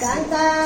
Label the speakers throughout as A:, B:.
A: Shankar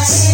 A: night.